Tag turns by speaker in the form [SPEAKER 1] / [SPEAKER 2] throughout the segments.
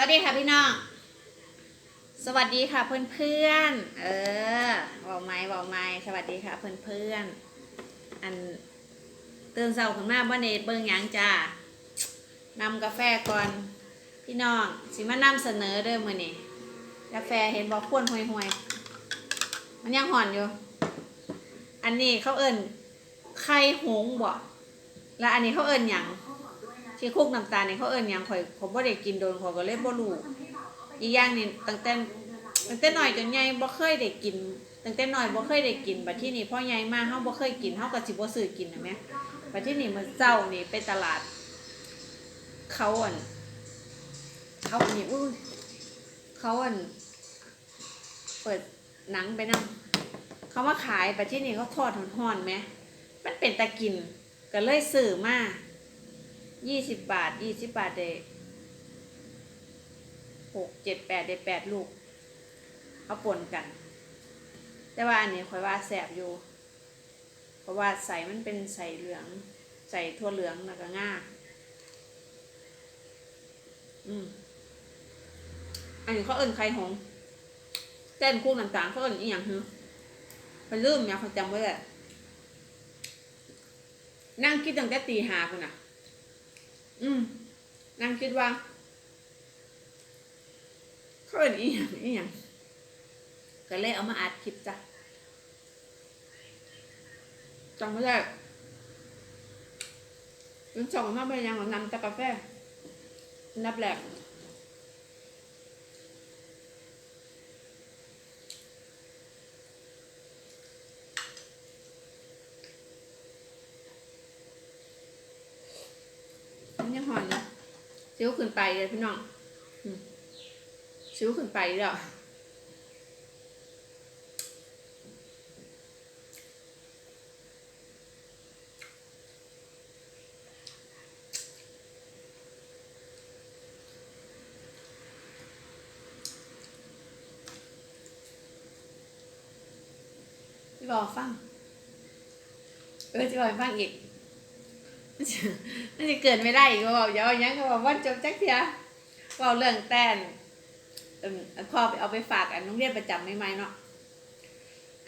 [SPEAKER 1] วัสดีค่ะพี่น้อง สวัสดีค่ะเพื่อนๆเออบอกไม้บอกไม้สวัสดีค่ะเพื่อนๆอันเตื่นเช้าขึ้นมาบ่เนตเบิ่งยังจ้านำกาแฟก่อน พี่น้องสิมานำเสนอเด้อมื้อนี้กาแฟเห็นบอกควนห่วยๆมันยังห่อนอยู่ อันนี้เขาเอิ้นไข่หงส์บ่แล้วอันนี้เขาเอิ้นหยัง ที่คุกน้ำตาลนี่เขาเอิ้นหยังข่อยผมบ่ได้กินโดนข่อยก็เลยบ่รู้อีกอย่างนี่ตั้งแต่ตั้งแต่น้อยจนใหญ่บ่เคยได้กินตั้งแต่น้อยบ่เคยได้กินบัดที่นี่พ่อใหญ่มาเฮาบ่เคยกินเฮาก็สิบ่ซื้อกินนะแม่บัดที่นี่มื้อเช้านี่ไปตลาด เขาอั่นเขาอันนี้อุ้ยเขาอั่นเปิดหนังไปนำเขามาขายบัดที่นี่เขาทอดห่อนๆแม่มันเป็นตะกินก็เลยซื้อมา ยี่สิบบาทยี่สิบบาทเดหกเจ็ดแปดเดแปดลูก เอาปนกัน แต่ว่าอันนี้ค่อยว่าแสบอยู่ เพราะว่าใส่มันเป็นใส่เหลือง ใส่ทั่วเหลืองแล้วก็ง่าอืมอันนี้เขาเอิ้นไข่หงเต้นคู่ต่างๆเขาเอิ้นอีหยังฮึไปลืมเนี่ยเขาจำไว้แหละนั่งคิดตั้งแต่ตีหาคุณน่ะ อืมนั่งคิดว่า เขาเป็นอีหยังอีหยังก็เลยเอามาอัดคลิปจ้ะจำไม่ได้ยังส่งมาไปยังนำตะกาแฟนับแหลก มันยังหอนอยู่ซิวขึ้นไปเลยพี่น้องซิวขึ้นไปแล้วพี่บอกฟัง เออจะบอกฟังอีก มันจะเกิดไม่ได้อีกก็บอกอย่าเอาอย่างก็บอกว่าจบจักเทียบอกเรื่องแต้นอืมพ่อไปเอาไปฝากอันโรงเรียนประจำไม่ไมๆเนาะ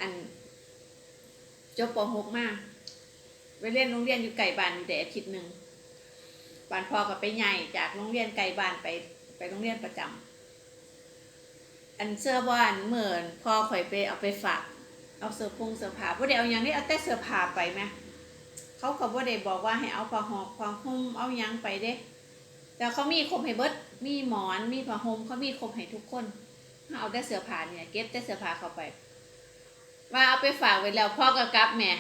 [SPEAKER 1] อันจบป .6 มาไปเรียนโรงเรียนอยู่ไก่บ้านอยู่แต่อาทิตย์หนึ่งบ้านพ่อก็ไปใหญ่จากโรงเรียนไก่บ้านไปไปโรงเรียนประจำอันเสื้อบ้านเหมือนพ่อข่อยไปเอาไปฝากเอาเสื้อพุงเสื้อผ้าบ่ได้เอาอย่างนี้เอาแต่เสื้อผ้าไปไหม เขาก็บ่ได้บอกว่าให้เอาผ้าห่อความห่มเอายังไปเด้ แต่เขามีครบให้เบิดมีหมอนมีผ้าห่มเขามีครบให้ทุกคนเอาแต่เสื้อผ้าเนี่ยเก็บแต่เสื้อผ้าเข้าไป ว่าเอาไปฝากไว้แล้วพ่อก็กลับแม่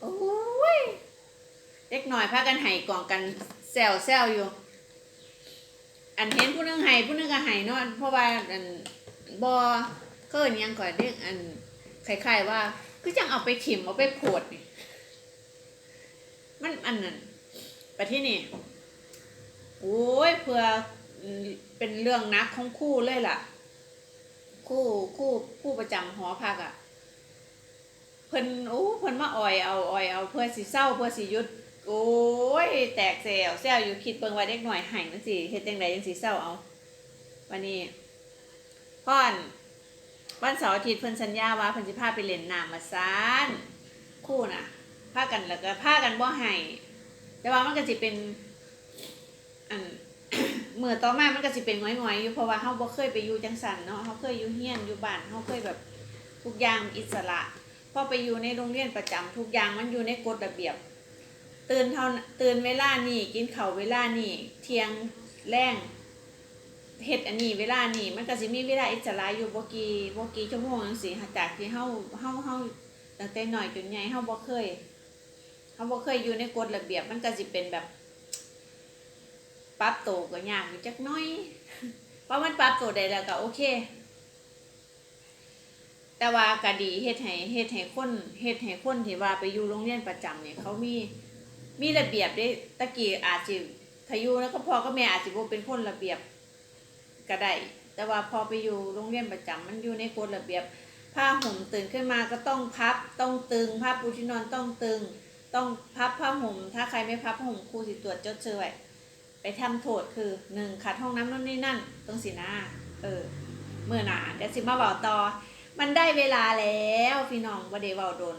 [SPEAKER 1] โอ้ยเล็กหน่อยพากันไห้กล่องกันแซวแซวอยู่ อันเห็นผู้นึงไห้ผู้นึงก็ไห้เนาะเพราะว่าอันบอเกินยังก่อนเรียกอันคล้ายๆว่า คือจังเอาไปถิ่มเอาไปโพดนี่ อันนั้นไปที่นี่โอ้ยเพื่อเป็นเรื่องนักของคู่เลยล่ะ คู่คู่คู่ประจำหอพักอะ่ะ เพิ่นโอ้เพิ่นมาอ่อยเอาอ่อยเอาเพื่อสิเศร้าเพื่อสิหยุดโอ้ยแตกแซวแซวอยู่คิดเบิ่งว่าเด็กหน่อยหายจังซี่เฮ็ดจังไดจังสิเศร้าเอาวันนี้พ่อนวันเสาร์อาทิตย์เพิ่นสัญญาว่าเพิ่นสิพาไปเล่นน้ำมาซานคู่น่ะ พากันแล้วก็พากันบ่ให้แต่ว่ามันก็สิเป็นอันเมื่อต่อมามันก็สิเป็นง่อยๆอยู่เพราะว่าเฮาบ่เคยไปอยู่จังสันเนาะเฮาเคยอยู่เฮียนอยู่บ้านเฮาเคยแบบทุกอย่างอิสระพอไปอยู่ในโรงเรียนประจำทุกอย่างมันอยู่ในกฎระเบียบ ตื่นเท่าตื่นเวลานี่กินข้าวเวลานี่เที่ยงแรงเฮ็ดอันนี้เวลานี่มันก็สิมีเวลาอิสระอยู่บ่กี่บ่กี่ชั่วโมงจังซี่จากที่เฮาเฮาเฮาตั้งแต่น้อยจนใหญ่เฮาบ่เคย เฮาบ่เคยอยู่ในกฎระเบียบ มันก็สิเป็นแบบปรับโตก็ยากอยู่จักน้อยเพราะมันปรับโตได้แล้วก็โอเค แต่ว่าก็ดีเฮ็ดให้เฮ็ดให้คนเฮ็ดให้คนที่ว่าไปอยู่โรงเรียนประจำเนี่ยเขามีมีระเบียบเด้ตะกี้อาจสิถ้าอยู่แล้วก็พ่อก็แม่อาจสิบ่เป็นคนระเบียบก็ได้แต่ว่าพอไปอยู่โรงเรียนประจำมันอยู่ในกฎระเบียบ ผ้าห่มตื่นขึ้นมาก็ต้องพับต้องตึงผ้าปูที่นอนต้องตึง ต้องพับผ้าห่ม ถ้าใครไม่พับผ้าห่มครูสิตรวจจดเชยไว้ไปทำโทษคือหนึ่งขัดห้องน้ำนู่นนี่นั่นต้องสีหน้าเออเมื่อหนาเดี๋ยวสิมาเบาต่อ มันได้เวลาแล้วพี่น้องว่าเดเบาโดน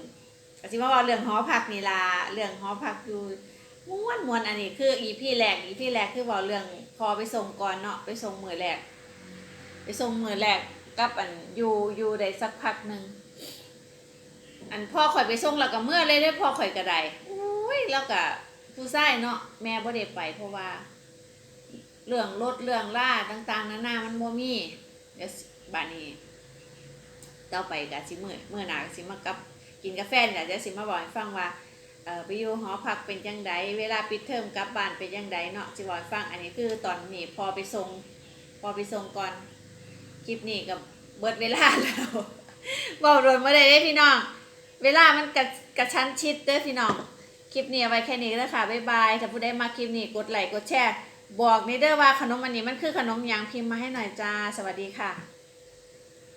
[SPEAKER 1] ก็สิมาเบาเรื่องหอพักนี่ล่ะเรื่องหอพักอยู่ม้วนมวนอันนี้คืออีพี่แรกอีพี่แรกคือเบาเรื่องพอไปส่งก่อนเนาะไปส่งมือแรก ไปส่งมือแรกกับอันอยู่อยู่ได้สักพักหนึ่ง อันพ่อข่อยไปส่งแล้วก็เมื่อเลยได้พ่อข่อยก็ไดอุ้ยแล้วก็ผู้ชายเนาะแม่บ่ได้ไปเพราะว่า เรื่องรถเรื่องล่าต่างๆนานามันบ่มีเดี๋ยวบานี้ต่อไปก็สิมื้อเมื้อหน้าก็สิมากับกินกาแฟนี่แหละเดี๋ยวสิมาบอกให้ฟังว่าเออไปอยู่หอพักเป็นจังไดเวลาปิดเทอมกลับบ้านเป็นจังไดเนาะสิบอกให้ฟังอันนี้คือตอนนี้พอไปส่งพอไปส่งก่อนคลิปนี้กับเบิดเวลาแล้วบอกโดนมาได้เด้อพี่น้อง เวลามันกระกระชั้นชิดเด้อพี่น้อง คลิปนี้เอาไว้แค่นี้แล้วค่ะบ๊ายบาย ถ้าผู้ใดมาคลิปนี้กดไลค์กดแชร์ บอกนี่เด้อว่าขนมอันนี้มันคือขนมหยางพิมพ์มาให้หน่อยจ้า สวัสดีค่ะ